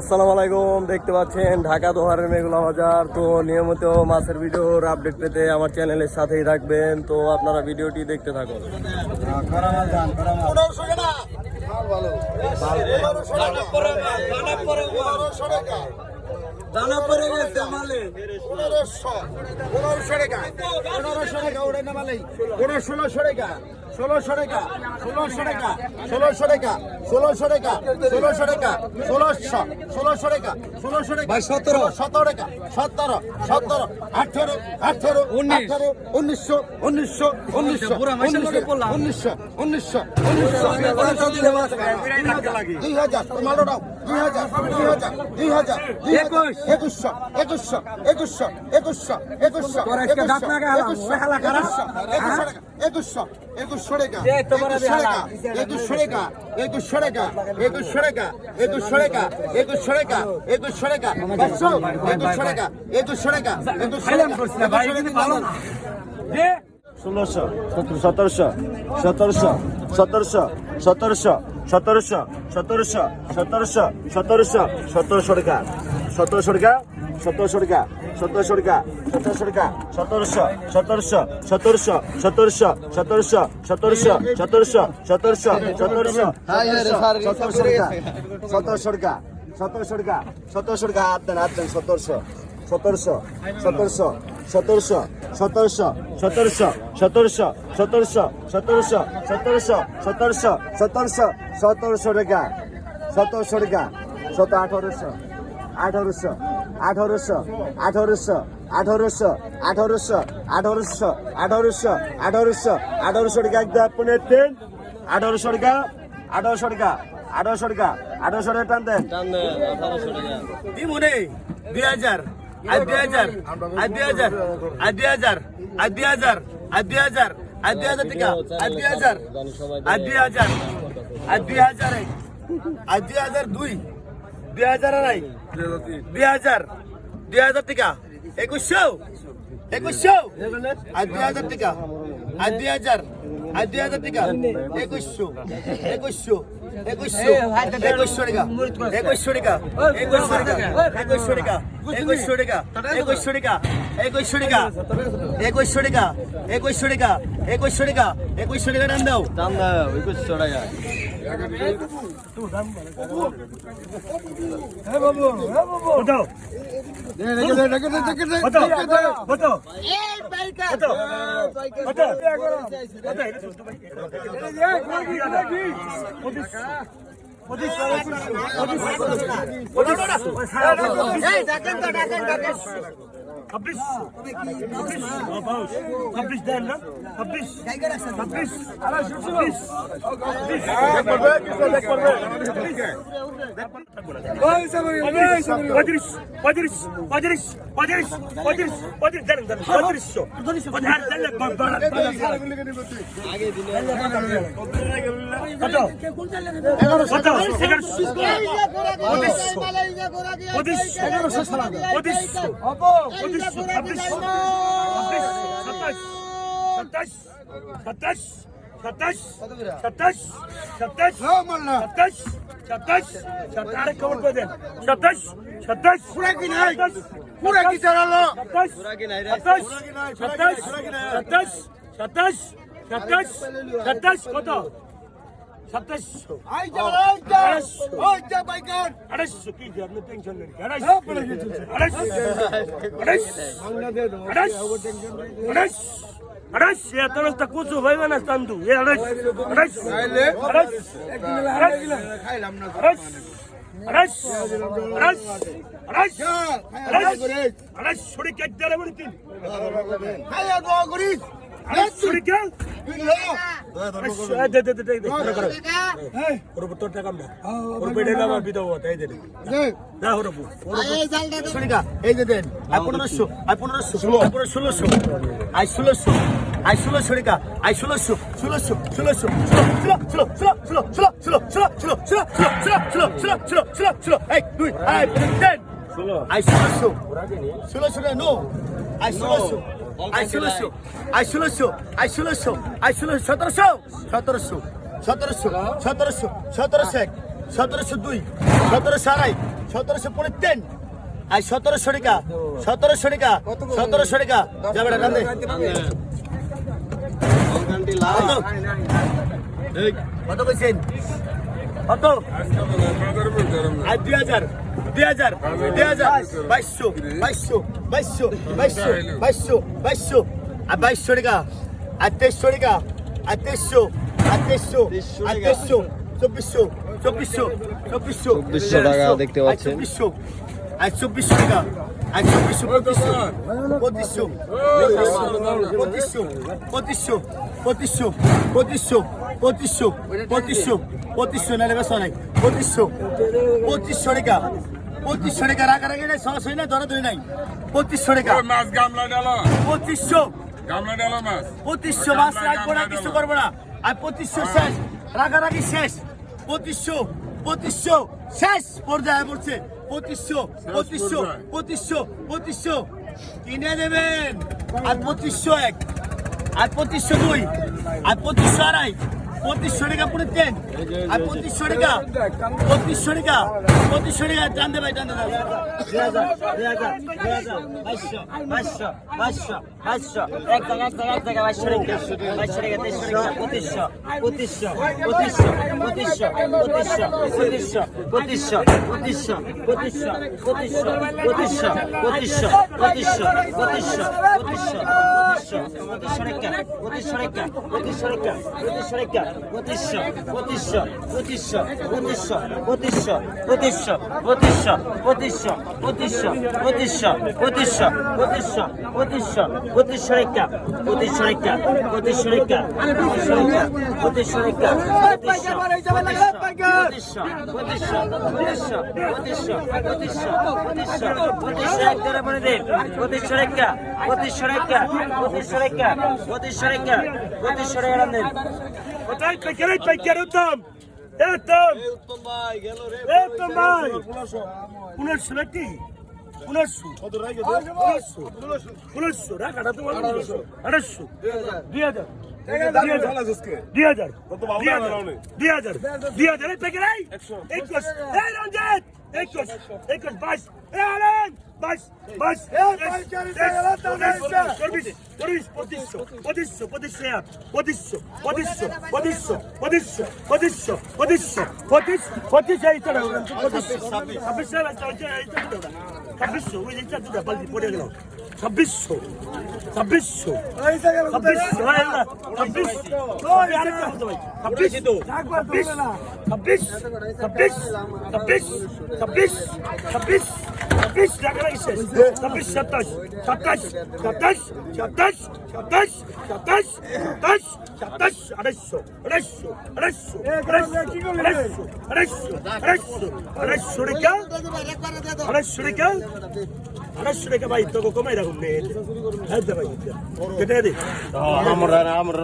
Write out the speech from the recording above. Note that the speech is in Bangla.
আসসালামু আলাইকুম দেখতে পাচ্ছেন ঢাকা দোহারের মেঘলা বাজার। তো নিয়মিত মাছের ভিডিওর আপডেট পেতে আমার চ্যানেলের সাথেই থাকবেন। তো আপনারা ভিডিওটি দেখতে থাকুন। দানা পড়ে গেছে মালে। পনেরোশো পনেরোশো টাকা। পনেরোশো টাকা ওরে নামালেই পনেরো ষোলোশো টাকা। ষোলোশো টাকা ষোলোশো টাকা ষোলোশো টাকা ষোলোশো টাকা ষোলোশো টাকা ষোলোশো ষোলোশো টাকা ষোলোশো টাকা সতেরো। সতেরো টাকা সতেরো সতেরো আঠেরো আঠেরো। আঠেরো উনিশশো উনিশশো উনিশশো। উনিশশো উনিশশো উনিশশো দুই হাজার মালো দাও দুই হাজার দুই হাজার দুই হাজার একুশ। একুশশো একুশশো একুশশো একুশশো একুশশো তোর আজকে দাঁত না একুশশো একুশশো টাকা। একুশশো টাকা একুশশো টাকা একুশশো টাকা একুশশো টাকা একুশশো টাকা একুশশো টাকা একশো একুশশো টাকা একুশশো টাকা একুশশো খাইলাম টাকা করছি না, ভাই কিন্তু ভালো না দে ষোলোশো সতেরোশো সতেরোশো সতেরোশো সতেরোশো সতেরোশো সতেরোশো সতেরোশো সতেরোশো সতেরোশো টাকা সতেরোশো টাকা সতেরোশো টাকা সতেরোশো টাকা সতেরোশো টাকা সতেরোশো সতেরোশো সতেরোশো সতেরোশো সতেরোশো সতেরোশো সতেরোশো সতেরোশো সতেরোশো সতেরোশো টাকা সতেরোশো টাকা সতেরোশো টাকা সতেরোশো টাকা হাত দেন হাত দেন সতেরোশো সতেরোশো সতেরোশো সতেরোশো সতেরোশো সতেরোশো সতেরোশো সতেরোশো সতেরোশো সতেরোশো সতেরোশো সতেরোশো সতেরোশো টাকা সতেরোশো টাকা সত আঠারোশো আঠারোশো আঠারোশো আঠারোশো আঠারোশো আঠারোশো আঠারোশো আঠারোশো আঠারোশো আঠারোশো টাকা একদম আপনি তিন আঠারোশো টাকা আঠারোশো টাকা আঠারোশো টাকা আঠারোশো টাকা টান দেন দুই হাজার আর দুই হাজার আর দুই হাজার আর দুই হাজার আর দুই হাজার আর দুই হাজার আর দুই হাজার টাকা আর দুই হাজার আর দুই হাজার আর দুই হাজার আর দুই হাজার দুই দুই হাজার আড়াই দুই হাজার দুই হাজার টাকা একুশশো একুশশো আর দুই হাজার টাকা আর দুই হাজার আর দুই হাজার টাকা একুশশো একুশশো একুশশো একুশশো টাকা একুশশো টাকা একুশশো টাকা একুশশো টাকা একুশশো টাকা একুশশো টাকা একুশশো টাকা একুশশো টাকা একুশশো টাকা একুশশো টাকা একুশশো টাকা দাম দাও দাম না একুশশো টাকা ছাব্বিশ। ছাব্বিশ দেন না? পঁয়ত্রিশ পঁয়ত্রিশ পঁয়ত্রিশ পঁয়ত্রিশ পঁয়ত্রিশ পঁয়ত্রিশ দেন পঁয়ত্রিশশো পঁচিশশো ছাব্বিশশো ছাব্বিশ সাতাশ সাতাশ সাতাশ সাতাশ সাতাশ সাতাশ সাতাশ সাতাশ আরেক খবর করে দেন সাতাশ সাতাশ কি নাই? পুরা কি চালালো? সাতাশ সাতাশ সাতাশ সাতাশ সাতাশ সাতাশ সাতাশ কত সাতাশশো। আড়াইশো কি আপনি টেনশন নেই আড়াইশো আড়াইশো আড়াইশো আড়াইশো আড়াইশো আড়াইশো এত রাস্তা কুচু ভাইবে না চান্দু? এ আড়াইশো আড়াইশো আড়াইশো আড়াইশো আড়াইশো আড়াইশো আড়াইশো ষোলোশো আই ষোলোশো আই ষোলোশো টাকা আই ষোলোশো ষোলোশো ষোলোশো ষোলো ষোলো ষোলো ষোলো ষোলো ষোলো ষোলো ষোলো ষোলো ষোলো ষোলো ষোলো ষোলো ষোলো ষোলো এক দুই আই টেন আই ষোলোশো ষোলোশো নো আই ষোলোশো আই ষোলোশো আই ষোলোশো আই ষোলোশো আই ষোলোশো সতেরোশো সতেরোশো সতেরোশো সতেরোশো সতেরোশো এক সতেরোশো দুই সতেরোশো আড়াই সতেরোশো পনেরো তিন আর সতেরোশো টাকা সতেরোশো টাকা সতেরোশো টাকা। যাবে না কান্দে কত? কত বলছেন কত দুই হাজার দুই হাজার দুই হাজার। বাইশশো বাইশশো বাইশশো বাইশশো বাইশশো বাইশশো। আর বাইশশো টাকা আর তেইশশো টাকা আর তেইশশো আর তেইশশো আর তেইশশো চব্বিশশো চব্বিশশো চব্বিশশো চব্বিশশো টাকা দেখতে পাচ্ছেন। চব্বিশশো আর চব্বিশশো টাকা আর চব্বিশশো পঁচিশশো পঁচিশশো পঁচিশশো পঁচিশশো পঁচিশশো পঁচিশশো পঁচিশশো পঁচিশশো পঁচিশশো নাহলে বেসা নাই। পঁচিশশো পঁচিশশো টাকা। পঁচিশশো টাকা রাগারাগি নাই সরাসরি নাই ধরা ধরে নাই। পঁচিশশো টাকা। মাছ গামলা ডালো পঁচিশশো। গামলা ডালো মাছ। পঁচিশশো মাস রাখব না কিছু করব না। আর পঁচিশশো শেষ। রাগারাগি শেষ। পঁচিশশো পঁচিশশো শেষ পর্যায়ে পড়ছে। পঁচিশশো পঁচিশশো পঁচিশশো পঁচিশশো। কিনে দেবেন আর পঁচিশশো এক। আর পঁচিশশো দুই। আর পঁচিশশো আড়াই। পঁচিশশো টাকা পুরো তেন আর পঁচিশশো টাকা পঁচিশশো টাকা পঁচিশশো টাকা টানতে ভাই টানতে হাজার বাইশশো বাইশশো বাইশশো বাইশশো এক জায়গা এক জায়গা এক জায়গা বাইশশো টাকা বাইশশো টাকা তেইশশো টাকা পঁচিশশো পঁচিশশো পঁচিশশো পঁচিশশো পঁচিশশো পঁচিশশো পঁচিশশো পঁচিশশো পঁচিশশো পঁচিশশো পঁচিশশো পঁচিশশো পঁচিশশো পঁচিশশো পঁচিশশো টাকা পঁচিশশো টাকা পঁচিশশো টাকা পঁচিশশো টাকা পঁচিশশো পঁচিশশো পঁচিশশো পঁচিশশো পঁচিশশো পঁচিশশো পঁচিশশো পঁচিশশো পঁচিশশো পঁচিশশো পঁচিশশো পঁচিশশো পঁচিশশো টাকা পঁচিশশো টাকা পঁচিশশো টাকা পঁচিশশো টাকা পঁচিশশো টাকা পঁচিশশো পঁচিশশো পঁচিশশো পঁচিশশো পঁচিশশো পঁচিশশো পঁচিশশো দিন পঁচিশশো টাকা পঁচিশশো টাকা পঁচিশশো টাকা পঁচিশশো টাকা Cotishoreca, Cotishoreca, Cotishoreca Grande. কোথায় পেকেরে পেকের উত্তম? উত্তম! উত্তম ভাই গেল রে। উত্তম ভাই! 1900 নাকি? 1900 কত রাখে 1900 1900 রাখাটা একুশ। একুশ বাইশ। বাইশ বাইশ চব্বিশ চব্বিশ পঁচিশশো পঁচিশশো পঁচিশশো এক পঁচিশশো পঁচিশশো পঁচিশশো পঁচিশশো পঁচিশশো পঁচিশশো পঁচিশ পঁচিশ এই তো পঁচিশশো ছাব্বিশ ছাব্বিশশো ওই এইটা দুটা বালতি পড়ে গেল ছাব্বিশশো ছাব্বিশশো ছাব্বিশশো ছাব্বিশশো ছাব্বিশ ছাব্বিশ ছাব্বিশ ছাব্বিশ ছাব্বিশ ছাব্বিশ ছাব্বিশ ছাব্বিশ সাতাশ সাতাশ সাতাশ সাতাশ সাতাশ সাতাশ সাতাশ সাতাশ আড়াইশো আড়াইশো আড়াইশো আড়াইশো আড়াইশো আড়াইশো আড়াইশো টাকা আড়াইশো টাকা আড়াইশো টাকা ভাই তোকে কমাই রাখুন হ্যাঁ ভাই কেটে দে আমরা আমরা